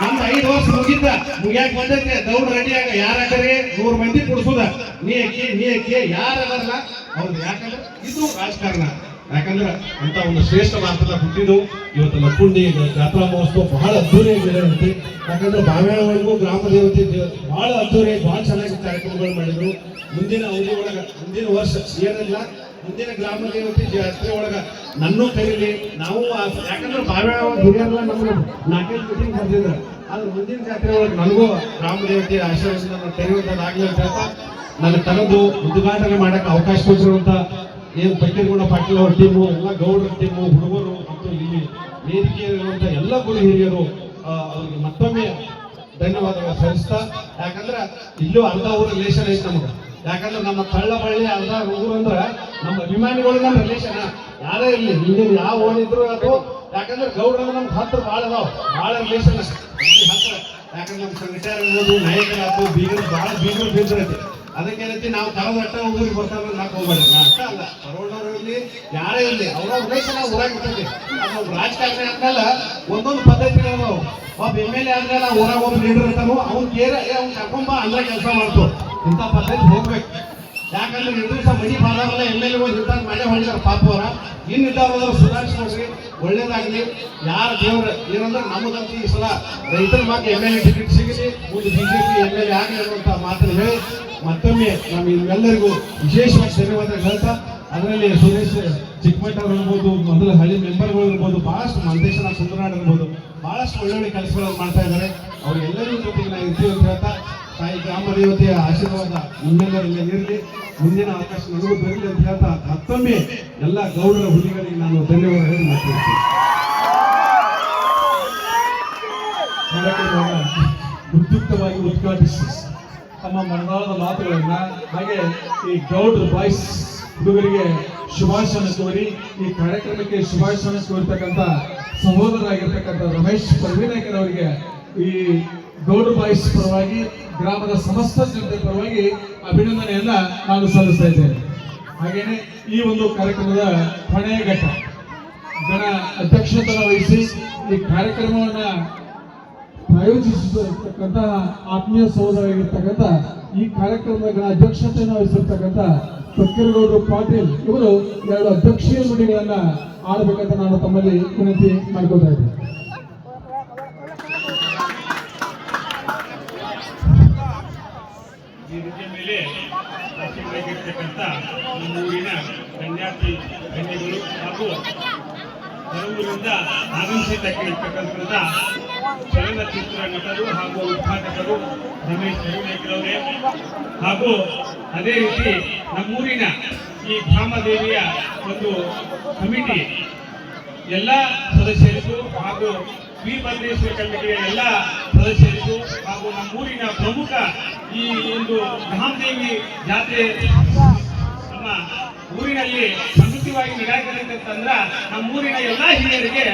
ನಮ್ದು ಐದು ವರ್ಷ ಮುಗಿದ್ದ ಮುಗಿಯಾಕ ಬಂದೈತೆ. ದೌಡ್ ರೆಡಿ ಆಗ ಯಾರಾಕರೆ ನೂರು ಮಂದಿ ಕೊಡ್ಸುದ. ನೀ ಅಕ್ಕಿ ನೀ ಅಕ್ಕಿ ಯಾರಲ್ಲ ಅವ್ರು ಯಾಕಂದ್ರೆ ಇದು ರಾಜಕಾರಣ. ಯಾಕಂದ್ರೆ ಅಂತ ಒಂದು ಶ್ರೇಷ್ಠ ಭಾರತದ ಹುಟ್ಟಿದ್ದು ಇವತ್ತು ಲಕ್ಕುಂಡಿ ಜಾತ್ರಾ ಮಹೋತ್ಸವ ಬಹಳ ಅದ್ದೂರಿಯಾಗಿ ನಡೆಯುತ್ತೆ. ಯಾಕಂದ್ರೆ ಬಾವ್ಯಾವರೆಗೂ ಗ್ರಾಮ ದೇವತೆ ದೇವ- ಬಹಳ ಅದ್ದೂರಿಯಾಗಿ ಬಹಳ ಚೆನ್ನಾಗಿ ಕಾರ್ಯಕ್ರಮಗಳು ಮಾಡಿದ್ರು. ಮುಂದಿನ ಅವಧಿ ಒಳಗ, ಮುಂದಿನ ವರ್ಷ ಏನಿಲ್ಲ, ಮುಂದಿನ ಗ್ರಾಮ ದೇವತೆ ಜಾತ್ರೆ ಒಳಗ ನನ್ನೂ ಕರೀಲಿ, ನಾವು ಯಾಕಂದ್ರೆ ಬಾವ್ಯಾವ ಹಿರಿಯರೆಲ್ಲ ನಮ್ಗೆ. ನಾಲ್ಕೈದು ಮೀಟಿಂಗ್ ಬರ್ತಿದ್ರು ಆದ್ರೆ ಮುಂದಿನ ಜಾತ್ರೆ ಒಳಗೆ ನನಗೂ ಗ್ರಾಮ ದೇವತೆ ಆಶೀರ್ವಾದ ನಾನು ಅಂತ ಹೇಳ್ತಾ, ನನ್ನ ತನದು ಉದ್ಘಾಟನೆ ಮಾಡಕ್ಕೆ ಅವಕಾಶ ಕೊಟ್ಟಿರುವಂತ ಏನು ಬೈಕೇಗೌಡ ಪಾಟೀಲ್ ಅವ್ರ ಟೀಮು ಎಲ್ಲ ಗೌಡರ ಟೀಮು ಹುಡುಗರು ಮತ್ತು ಇಲ್ಲಿ ವೇದಿಕೆಯಲ್ಲಿರುವಂತಹ ಎಲ್ಲ ಗುರು ಹಿರಿಯರು ಅವರಿಗೆ ಮತ್ತೊಮ್ಮೆ ಧನ್ಯವಾದಗಳು ಸಲ್ಲಿಸ್ತಾ, ಯಾಕಂದ್ರೆ ಇಲ್ಲೂ ಅರ್ಧ ಊರ ರಿಲೇಷನ್ ಐತೆ ನಮ್ಗೆ. ಯಾಕಂದ್ರೆ ನಮ್ಮ ಕಳ್ಳ ಬಳ್ಳಿ ಅರ್ಧ ಊರು ಅಂದ್ರೆ ನಮ್ಮ ಅಭಿಮಾನಿಗಳು ನಮ್ಮ ರಿಲೇಷನ್ ಯಾರೇ ಇರಲಿ ಇಲ್ಲಿ ಯಾವ ಓಣಿದ್ರು ಅದು, ಯಾಕಂದ್ರೆ ಗೌಡ್ರ ನಮ್ಗೆ ಹತ್ರ ಭಾಳ ಅದಾವ ಭಾಳ ರಿಲೇಷನ್ ಹತ್ರ ಯಾಕಂದ್ರೆ ನಮ್ಮ ಸಂಘಟನೆ ಇರ್ಬೋದು ನಾಯಕರಾಯ್ತು ಬೀಗರು ಭಾಳ ಬೀಗರು ಬಿದ್ದಿರತ್ತೆ ಅದಕ್ಕೆ ಏನಂತೆ, ನಾವು ಕಳೆದ ಅಟ್ಟ ಊರಿಗೆ ಬರ್ತಾರೆ ನಾಕ್ ಹೋಗ್ಬೇಡ. ಅಷ್ಟ ಅಲ್ಲ ಬರೋಣವ್ರು ಇರ್ಲಿ, ಯಾರೇ ಇರ್ಲಿ, ಅವ್ರ ಉದ್ದೇಶ ನಾವು ಊರಾಗ ಇರ್ತೈತಿ ಒಬ್ಬ ರಾಜಕಾರಣಿ ಆದ್ಮೇಲೆ ಒಂದೊಂದು ನಾವು ಒಬ್ಬ ಎಂ ಎಲ್ ಎ ಅಂದ್ರೆ ನಾವು ಊರಾಗ ಒಬ್ಬ ಲೀಡರ್ ಇರ್ತಾನೋ ಅವ್ನು ಕೇರ ಅವ್ನು ಕರ್ಕೊಂಬ ಅಲ್ಲ ಕೆಲಸ ಮಾಡ್ತು ಇಂಥ ಪದ್ಧತಿ ಹೋಗ್ಬೇಕು. ಯಾಕಂದ್ರೆ ಎರಡು ದಿವಸ ಮನಿ ಬಾದಾರಲ್ಲ ಎಂ ಎಲ್ ಎ ನಿರ್ಧಾರ ಮನೆ ಹೊಡಿದಾರ ಪಾಪ ಅವರ. ಇನ್ನು ಇದ್ದಾರ ಸುಧಾರಿಸ್ಕೊಡ್ರಿ ಒಳ್ಳೇದಾಗ್ಲಿ. ಯಾರ ದೇವ್ರ, ಏನಂದ್ರೆ ನಮಗಂತೂ ಈ ಸಲ ರೈತರ ಮಾತ್ರ ಎಂ ಎಲ್ ಎ ಟಿಕೆಟ್ ಸಿಗಲಿ, ಮುಂದೆ ಬಿಜೆಪಿ ಎಂ ಎಲ್ ಎ ಆಗಲಿ ಅನ್ನುವಂಥ ಮಾತನ್ನು ಹೇಳಿ ಮತ್ತೊಮ್ಮೆ ನಾವು ನಿಮ್ಮೆಲ್ಲರಿಗೂ ವಿಶೇಷವಾಗಿ ಧನ್ಯವಾದ ಹೇಳ್ತಾ, ಅದರಲ್ಲಿ ಸುರೇಶ್ ಚಿಕ್ಕಮಠ ಇರ್ಬೋದು, ಮೊದಲ ಹಳ್ಳಿ ಮೆಂಬರ್ಗಳು ಇರ್ಬೋದು, ಬಹಳಷ್ಟು ಮಲ್ಲೇಶ್ವರ ಸುಂದರನಾಡ್ ಇರ್ಬೋದು, ಬಹಳಷ್ಟು ಒಳ್ಳೊಳ್ಳೆ ಕೆಲಸಗಳನ್ನು ಮಾಡ್ತಾ ಇದ್ದಾರೆ. ಅವರೆಲ್ಲರಿಗೂ ಜೊತೆಗೆ ನಾವು ಇರ್ತೀವಿ ಅಂತ ಹೇಳ್ತಾ, ತಾಯಿ ಗ್ರಾಮ ದೇವತೆಯ ಆಶೀರ್ವಾದ ನಿಮ್ಮೆಲ್ಲರ ಮೇಲೆ ಇರಲಿ. ಮುಂದಿನ ಅವಕಾಶ ನನಗೂ ಬರಲಿ ಅಂತ ಹೇಳ್ತಾ, ಮತ್ತೊಮ್ಮೆ ಎಲ್ಲ ಗೌರವ ಹುಲಿಗಳಿಗೆ ನಾನು ಧನ್ಯವಾದ ಹೇಳಿ ಮಾತಾಡ್ತೀನಿ. ಉದ್ಯುಕ್ತವಾಗಿ ಉದ್ಘಾಟಿಸಿ. ತಮ್ಮ ಮನದಾಳದ ಮಾತುಗಳನ್ನ ಹಾಗೆ ಈ ಗೌಡ್ರ ಬಾಯ್ಸ್ ಹುಡುಗರಿಗೆ ಶುಭಾಶಯನ ಕೋರಿ, ಈ ಕಾರ್ಯಕ್ರಮಕ್ಕೆ ಶುಭಾಶಯನ ಕೋರ್ತಕ್ಕಂಥ ಸಹೋದರಾಗಿರ್ತಕ್ಕಂಥ ರಮೇಶ್ ಪರ್ವಿನಾಯ್ಕರ್ ಅವರಿಗೆ ಈ ಗೌಡ್ರ ಬಾಯ್ಸ್ ಪರವಾಗಿ, ಗ್ರಾಮದ ಸಮಸ್ತ ಜನತೆ ಪರವಾಗಿ ಅಭಿನಂದನೆಯನ್ನ ನಾನು ಸಲ್ಲಿಸ್ತಾ ಇದ್ದೇನೆ. ಹಾಗೇನೆ ಈ ಒಂದು ಕಾರ್ಯಕ್ರಮದ ಕೊನೆಯ ಘಟ್ಟ ಗಣ ಅಧ್ಯಕ್ಷತನ ವಹಿಸಿ ಈ ಕಾರ್ಯಕ್ರಮವನ್ನ ಪ್ರಾಯೋಜಿಸಿರ್ತಕ್ಕಂತಹ ಆತ್ಮೀಯ ಸಹೋದರಾಗಿರ್ತಕ್ಕಂಥ ಈ ಕಾರ್ಯಕ್ರಮದ ಅಧ್ಯಕ್ಷತೆಯನ್ನು ವಹಿಸಿರ್ತಕ್ಕಂಥ ಫಕೀರಗೌಡರು ಪಾಟೀಲ್ ಇವರು ಎರಡು ಅಧ್ಯಕ್ಷೀಯ ನುಡಿಗಳನ್ನು ಆಡಬೇಕಂತ ನಾನು ತಮ್ಮಲ್ಲಿ ವಿನಂತಿ ಮಾಡ್ಕೊತಾ ಇದ್ದೀನಿ. ಹಾಗೂ ಹೊರೂರಿನಿಂದ ಇರ್ತಕ್ಕಂಥ ಚಲನಚಿತ್ರ ನಟರು ಹಾಗೂ ಉದ್ಘಾಟಕರು ರಮೇಶ್ ಅವರೇ ಹಾಗೂ ಅದೇ ರೀತಿ ನಮ್ಮೂರಿನ ಈ ಭಾಮದೇವಿಯ ಒಂದು ಕಮಿಟಿ ಎಲ್ಲ ಸದಸ್ಯರಿಗೂ ಹಾಗೂ ವೀರಭದ್ರೇಶ್ವರ ಕಮಿಟಿಯ ಎಲ್ಲ ಸದಸ್ಯರಿಗೂ ಹಾಗೂ ನಮ್ಮೂರಿನ ಪ್ರಮುಖ ಈ ಒಂದು ಭಾಮದೇವಿ ಜಾತ್ರೆ ನಮ್ಮ ಊರಿನಲ್ಲಿ ಸಮೃದ್ಧವಾಗಿ ಅಂತಂದ್ರ ನಮ್ಮೂರಿನ ಎಲ್ಲ ಹಿರಿಯರಿಗೆ,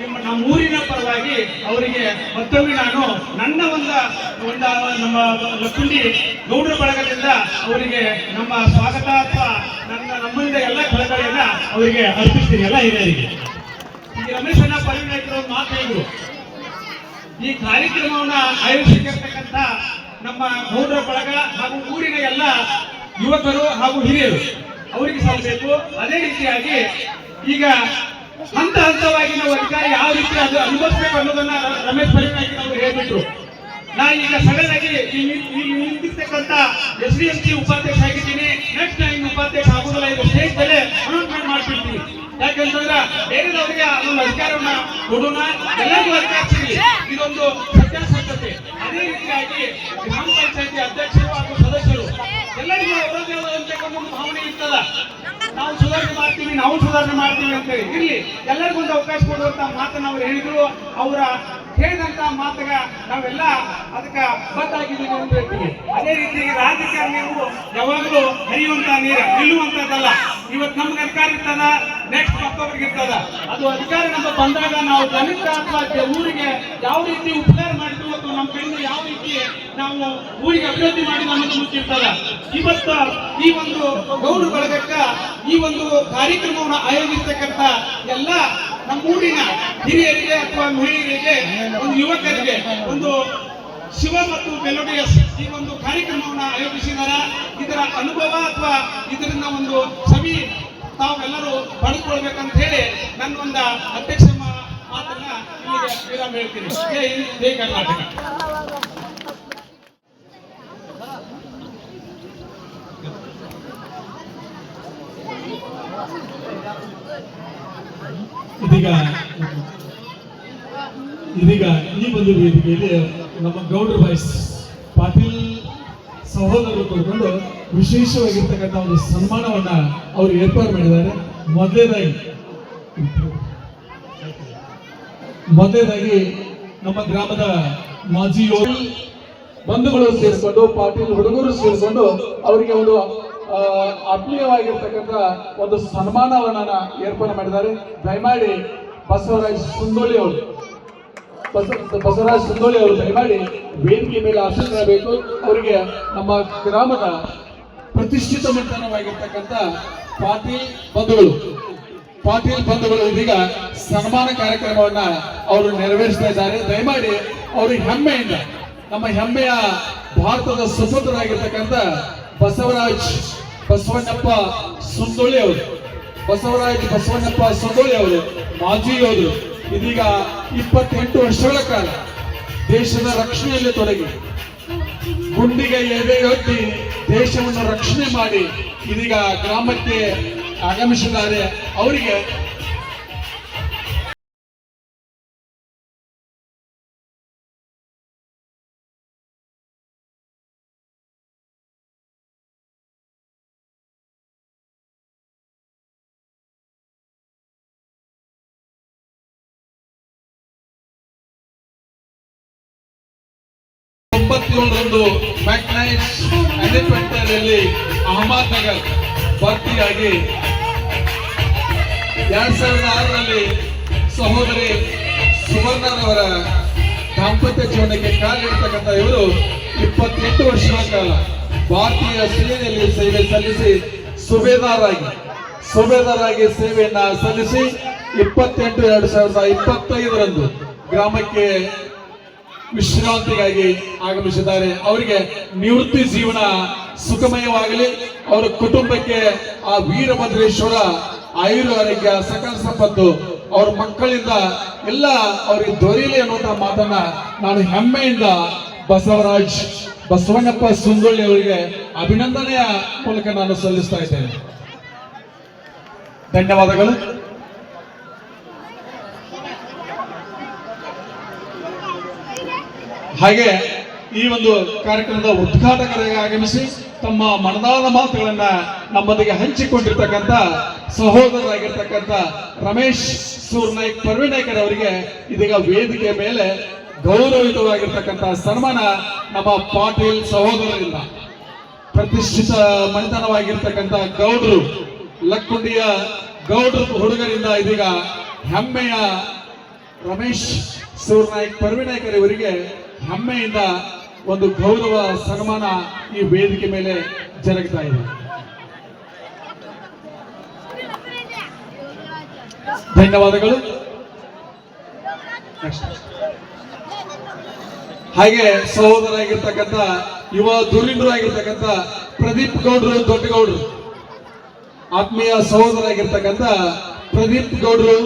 ನಿಮ್ಮ ನಮ್ಮ ಊರಿನ ಪರವಾಗಿ ಅವರಿಗೆ ಮತ್ತೊಮ್ಮೆ ನಾನು ನನ್ನ ಒಂದು ಒಂದು ನಮ್ಮ ಲಕ್ಕುಂಡಿ ಗೌಡ್ರ ಬಳಗದಿಂದ ಅವರಿಗೆ ನಮ್ಮ ಸ್ವಾಗತ ಅಥವಾ ನನ್ನ ನಮ್ಮಿಂದ ಎಲ್ಲ ಕಳಕಳಿಯನ್ನ ಅವರಿಗೆ ಅರ್ಪಿಸ್ತೀನಿ ಎಲ್ಲ ಹಿರಿಯರಿಗೆ. ಈ ರಮೇಶಣ್ಣ ಪರಿಣಾಯಕರು ಮಾತು ಹೇಳಿದ್ರು. ಈ ಕಾರ್ಯಕ್ರಮವನ್ನ ಆಯೋಜಿಸಿರ್ತಕ್ಕಂಥ ನಮ್ಮ ಗೌಡ್ರ ಬಳಗ ಹಾಗೂ ಊರಿನ ಎಲ್ಲ ಯುವಕರು ಹಾಗೂ ಹಿರಿಯರು ಅವರಿಗೆ ಸಲ್ಲಬೇಕು ಅದೇ ರೀತಿಯಾಗಿ ಈಗ ಹಂತ ಹಂತವಾಗಿ ನಾವು ಅಧಿಕಾರ ಯಾವ ರೀತಿ ಅದು ಅನುಭವಿಸಬೇಕು ಅನ್ನೋದನ್ನ ರಮೇಶ್ ಪರಿಣಾಮಿ ಅವರು ಹೇಳ್ಬಿಟ್ರು. ನಾನು ಈಗ ಸಡನ್ ಆಗಿ ನಿಂತಿರ್ತಕ್ಕಂತ ಎಸ್ ಡಿ ಎಸ್ ಟಿ ಉಪಾಧ್ಯಕ್ಷ ಆಗಿದ್ದೀನಿ. ನೆಕ್ಸ್ಟ್ ನಾನು ಉಪಾಧ್ಯಕ್ಷ ಆಗುದಿಲ್ಲ. ಇದು ಸ್ಟೇಜ್ ಮೇಲೆ ಅನೌನ್ಸ್ಮೆಂಟ್ ಮಾಡ್ಬಿಡ್ತೀನಿ ಯಾಕಂತಂದ್ರೆ ಬೇರೆದವರಿಗೆ ಅದೊಂದು ಅಧಿಕಾರವನ್ನ ಕೊಡೋಣ. ಎಲ್ಲರಿಗೂ ಅಧಿಕಾರ ಸಿಗಲಿ ಇದೊಂದು ಸತ್ಯಾಸತ್ಯತೆ. ಅದೇ ರೀತಿಯಾಗಿ ಗ್ರಾಮ ಪಂಚಾಯತಿ ಅಧ್ಯಕ್ಷರು ಹಾಗೂ ಸದಸ್ಯರು ಎಲ್ಲರಿಗೂ ಅವರದೇ ಆದಂತಕ್ಕಂಥ ಒಂದು ಭಾವನೆ ಇರ್ತದ. ನಾವು ಸುಧಾರಣೆ ಮಾಡ್ತೀವಿ ನಾವು ಸುಧಾರಣೆ ಮಾಡ್ತೀವಿ ಅಂತೇಳಿ ಹೇಳಿ. ಎಲ್ಲರಿಗೂ ಒಂದು ಅವಕಾಶ ಕೊಡುವಂತ ಮಾತನ್ನು ಅವ್ರು ಹೇಳಿದ್ರು. ಅವರ ಹೇಳಿದಂತ ಮಾತಗ ನಾವೆಲ್ಲ ಅದಕ್ಕ ಬದ್ದಾಗಿದ್ದೀವಿ ಅಂತ ಹೇಳ್ತೀವಿ. ಅದೇ ರೀತಿ ರಾಜಕಾರಣಿಗಳು ಯಾವಾಗಲೂ ಹರಿಯುವಂತ ನೀರ, ನಿಲ್ಲುವಂತದ್ದಲ್ಲ. ಇವತ್ತು ನಮ್ಗೆ ಅಧಿಕಾರ ಇರ್ತದ ನೆಕ್ಸ್ಟ್ ಮತ್ತೊಬ್ಬರಿಗೆ ಇರ್ತದ. ಅದು ಅಧಿಕಾರ ನಮ್ಮ ಬಂದಾಗ ನಾವು ದಲಿತ ಅಥವಾ ಊರಿಗೆ ಯಾವ ರೀತಿ ಉಪಕಾರ ಮಾಡಿದ್ವಿ ಅಥವಾ ನಮ್ಮ ಕಡೆಯಿಂದ ಯಾವ ರೀತಿ ನಾವು ಊರಿಗೆ ಅಭಿವೃದ್ಧಿ ಮಾಡಿದ ಅನ್ನೋದು ಮುಚ್ಚಿರ್ತದ ಇವತ್ತು ಈ ಒಂದು ಗೌಡ ಬಳಗಕ್ಕ ಈ ಒಂದು ಕಾರ್ಯಕ್ರಮವನ್ನು ಆಯೋಜಿಸ್ತಕ್ಕಂಥ ಎಲ್ಲ ನಮ್ಮ ಊರಿನ ಹಿರಿಯರಿಗೆ ಅಥವಾ ಮಹಿಳೆಯರಿಗೆ, ಒಂದು ಯುವಕರಿಗೆ, ಒಂದು ಶಿವ ಮತ್ತು ಮೆಲೋಡಿಯಸ್ ಈ ಒಂದು ಕಾರ್ಯಕ್ರಮವನ್ನು ಆಯೋಜಿಸಿದಾರ. ಇದರ ಅನುಭವ ಅಥವಾ ಇದರಿಂದ ಒಂದು ಸವಿ ತಾವೆಲ್ಲರೂ ಪಡೆದುಕೊಳ್ಬೇಕಂತ ಹೇಳಿ ನನ್ನ ಒಂದು ಅಧ್ಯಕ್ಷ ಮಾತನ್ನ ಇಲ್ಲಿಗೆ ವಿರಾಮ ಹೇಳ್ತೀನಿ. ಜೈ ಕರ್ನಾಟಕ. ಇದೀಗ ಇದೀಗ ಈ ಒಂದು ವೇದಿಕೆಯಲ್ಲಿ ನಮ್ಮ ಗೌಡ್ರ ಬಾಯ್ಸ್ ಪಾಟೀಲ್ ಸಹೋದರರು ಕೂತ್ಕೊಂಡು ವಿಶೇಷವಾಗಿರ್ತಕ್ಕಂಥ ಒಂದು ಸನ್ಮಾನವನ್ನ ಅವರು ಏರ್ಪಾಡು ಮಾಡಿದ್ದಾರೆ. ಮೊದಲನೇದಾಗಿ ಮೊದಲನೇದಾಗಿ ನಮ್ಮ ಗ್ರಾಮದ ಮಾಜಿ ಬಂಧುಗಳು ಸೇರಿಕೊಂಡು ಪಾಟೀಲ್ ಹುಡುಗರು ಸೇರಿಕೊಂಡು ಅವರಿಗೆ ಒಂದು ಆತ್ಮೀಯವಾಗಿರ್ತಕ್ಕಂಥ ಒಂದು ಸನ್ಮಾನವನ್ನ ಏರ್ಪಾಡು ಮಾಡಿದ್ದಾರೆ. ದಯಮಾಡಿ ಬಸವರಾಜ್ ಸುಂದೋಳಿ ಅವರು. ಬಸ- ಬಸವರಾಜ್ ಸುಂದೋಳಿ ಅವರು ದಯಮಾಡಿ ವೇದಿಕೆ ಮೇಲೆ ಆಸೀನರಾಗಬೇಕು ಅವರಿಗೆ ನಮ್ಮ ಗ್ರಾಮದ ಪ್ರತಿಷ್ಠಿತ ಮನೆತನವಾಗಿರ್ತಕ್ಕಂಥ ಪಾಟೀಲ್ ಬಂಧುಗಳು. ಪಾಟೀಲ್ ಬಂಧುಗಳು ಇದೀಗ ಸನ್ಮಾನ ಕಾರ್ಯಕ್ರಮವನ್ನ ಅವರು ನೆರವೇರಿಸ್ತಾ ಇದ್ದಾರೆ. ದಯಮಾಡಿ ಅವರು ಹೆಮ್ಮೆಯಿಂದ, ನಮ್ಮ ಹೆಮ್ಮೆಯ ಭಾರತದ ಸುಪುತ್ರರಾಗಿರ್ತಕ್ಕಂಥ ಬಸವರಾಜ್ ಬಸವಣ್ಣಪ್ಪ ಸುಂದೊಳ್ಳಿ ಅವರು. ಬಸವರಾಜ್ ಬಸವಣ್ಣಪ್ಪ ಸುಂದೊಳ್ಳಿ ಅವರು, ಮಾಜಿ ಅವರು ಇದೀಗ ಇಪ್ಪತ್ತೆಂಟು ವರ್ಷಗಳ ಕಾಲ ದೇಶದ ರಕ್ಷಣೆಯಲ್ಲಿ ತೊಡಗಿ. ಗುಂಡಿಗೆ ಎದೆಯೊತ್ತಿ ದೇಶವನ್ನು ರಕ್ಷಣೆ ಮಾಡಿ ಇದೀಗ ಗ್ರಾಮಕ್ಕೆ ಆಗಮಿಸಿದ್ದಾರೆ. ಅವರಿಗೆ ತೊಂಬತ್ತೇಳರಂದು ಮ್ಯಾಕ್ನೈಸ್ ಅಲಿಫೆಂಟರಲ್ಲಿ ಅಹಮದ್ ನಗರ್ ಭರ್ತಿಯಾಗಿ. ಎರಡ್ ಸಾವಿರದ ಆರರಲ್ಲಿ ಸಹೋದರಿ ಸುವರ್ಣರವರ ದಾಂಪತ್ಯ ಜೀವನಕ್ಕೆ ಕಾಲಿಡ್ತಕ್ಕಂಥ ಇವರು ಇಪ್ಪತ್ತೆಂಟು ವರ್ಷಗಳ ಕಾಲ ಭಾರತೀಯ ಸೇನೆಯಲ್ಲಿ ಸೇವೆ ಸಲ್ಲಿಸಿ ಸುಬೇದಾರಾಗಿ ಸುಬೇದಾರಾಗಿ ಸೇವೆಯನ್ನ ಸಲ್ಲಿಸಿ ಇಪ್ಪತ್ತೆಂಟು ಎರಡು ಸಾವಿರದ ಇಪ್ಪತ್ತೈದರಂದು ಗ್ರಾಮಕ್ಕೆ ವಿಶ್ರಾಂತಿಗಾಗಿ ಆಗಮಿಸಿದ್ದಾರೆ. ಅವರಿಗೆ ನಿವೃತ್ತಿ ಜೀವನ ಸುಖಮಯವಾಗಲಿ. ಅವರ ಕುಟುಂಬಕ್ಕೆ ಆ ವೀರಭದ್ರೇಶ್ವರ ಆಯುರ ಆರೋಗ್ಯ, ಸಕಲ ಸಂಪತ್ತು, ಅವ್ರ ಮಕ್ಕಳಿಂದ ಎಲ್ಲ ಅವ್ರಿಗೆ ದೊರೆಯಲಿ ಅನ್ನುವಂತ ಮಾತನ್ನ ನಾನು ಹೆಮ್ಮೆಯಿಂದ ಬಸವರಾಜ್ ಬಸವಣ್ಣಪ್ಪ ಸುಂದೊಳ್ಳಿ ಅವರಿಗೆ ಅಭಿನಂದನೆಯ ಮೂಲಕ ನಾನು ಸಲ್ಲಿಸ್ತಾ ಇದ್ದೇನೆ. ಧನ್ಯವಾದಗಳು. ಹಾಗೆ ಈ ಒಂದು ಕಾರ್ಯಕ್ರಮದ ಉದ್ಘಾಟಕರಾಗಿ ಆಗಮಿಸಿ ತಮ್ಮ ಮನದಾದ ಮಾತುಗಳನ್ನ ನಮ್ಮೊಂದಿಗೆ ಹಂಚಿಕೊಂಡಿರ್ತಕ್ಕಂಥ ಸಹೋದರರಾಗಿರ್ತಕ್ಕಂಥ ರಮೇಶ್ ಸೂರ್ನಾಯ್ಕ್ ಪರ್ವಿನಾಯ್ಕರ್ ಅವರಿಗೆ ಇದೀಗ ವೇದಿಕೆ ಮೇಲೆ ಗೌರವಯುತವಾಗಿರ್ತಕ್ಕಂಥ ಸನ್ಮಾನ ನಮ್ಮ ಪಾಟೀಲ್ ಸಹೋದರರಿಂದ. ಪ್ರತಿಷ್ಠಿತ ಮನೆತನವಾಗಿರ್ತಕ್ಕಂಥ ಗೌಡ್ರು, ಲಕ್ಕುಂಡಿಯ ಗೌಡ್ರು ಹುಡುಗರಿಂದ ಇದೀಗ ಹೆಮ್ಮೆಯ ರಮೇಶ್ ಸೂರ್ನಾಯ್ಕ್ ಪರ್ವಿನಾಯ್ಕರ್ ಇವರಿಗೆ ಹೆಮ್ಮೆಯಿಂದ ಒಂದು ಗೌರವ, ಸನ್ಮಾನ ಈ ವೇದಿಕೆ ಮೇಲೆ ಜರುಗ್ತಾ ಇದೆ. ಧನ್ಯವಾದಗಳು. ಹಾಗೆ ಹಾಗೆ ಸಹೋದರಾಗಿರ್ತಕ್ಕಂಥ ಯುವ ಧುರೀಣರಾಗಿರ್ತಕ್ಕಂಥ ಪ್ರದೀಪ್ ಗೌಡ್ರು, ದೊಡ್ಡಗೌಡ್ರು. ಆತ್ಮೀಯ ಸಹೋದರಾಗಿರ್ತಕ್ಕಂಥ ಪ್ರದೀಪ್ ಗೌಡ್ರು,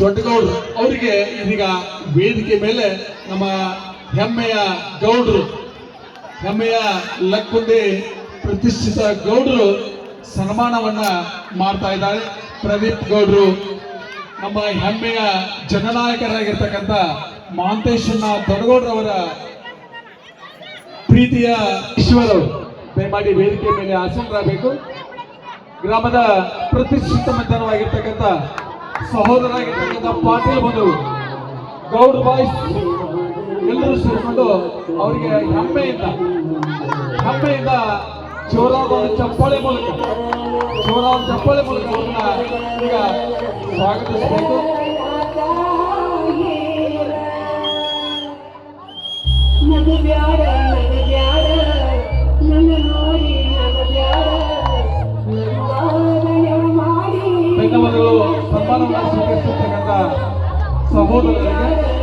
ದೊಡ್ಡಗೌಡ್ರು, ಅವರಿಗೆ ಇದೀಗ ವೇದಿಕೆ ಮೇಲೆ ನಮ್ಮ ಹೆಮ್ಮೆಯ ಗೌಡ್ರು, ಹೆಮ್ಮೆಯ ಲಕ್ಕುಂಡಿ ಪ್ರತಿಷ್ಠಿತ ಗೌಡ್ರು ಸನ್ಮಾನವನ್ನ ಮಾಡ್ತಾ ಇದ್ದಾರೆ. ಪ್ರದೀಪ್ ಗೌಡ್ರು, ನಮ್ಮ ಹೆಮ್ಮೆಯ ಜನನಾಯಕರಾಗಿರ್ತಕ್ಕಂಥ ಮಹಾಂತೇಶನ್ನ ದೊಡಗೌಡ್ರವರ ಪ್ರೀತಿಯ ಈಶ್ವರವರು ದಯಮಾಡಿ ವೇದಿಕೆ ಮೇಲೆ ಆಸೀನರಾಗಬೇಕು. ಗ್ರಾಮದ ಪ್ರತಿಷ್ಠಿತ ಮತದಾನವಾಗಿರ್ತಕ್ಕಂಥ ಸಹೋದರಾಗಿರ್ತಕ್ಕಂಥ ಪಾಟೀಲ್ ಬಂಧು ಗೌಡ್ ಬಾಯ್ಸ್ ಎಲ್ಲರೂ ಸೇರಿಕೊಂಡು ಅವರಿಗೆ ಹೆಮ್ಮೆಯಿಂದ ಹೆಮ್ಮೆಯಿಂದ ಜೋರಾದ ಒಂದು ಚಪ್ಪಾಳೆ ಮೂಲಕ ಜೋರಾದ ಚಪ್ಪಾಳೆ ಮೂಲಕ ಅವ್ರನ್ನ ಈಗ ಸ್ವಾಗತಿಸಬೇಕು. ಧನ್ಯವಾದಗಳು. ಸನ್ಮಾನವನ್ನು ಸ್ವೀಕರಿಸಿರ್ತಕ್ಕಂಥ ಸಹೋದರರಿಗೆ.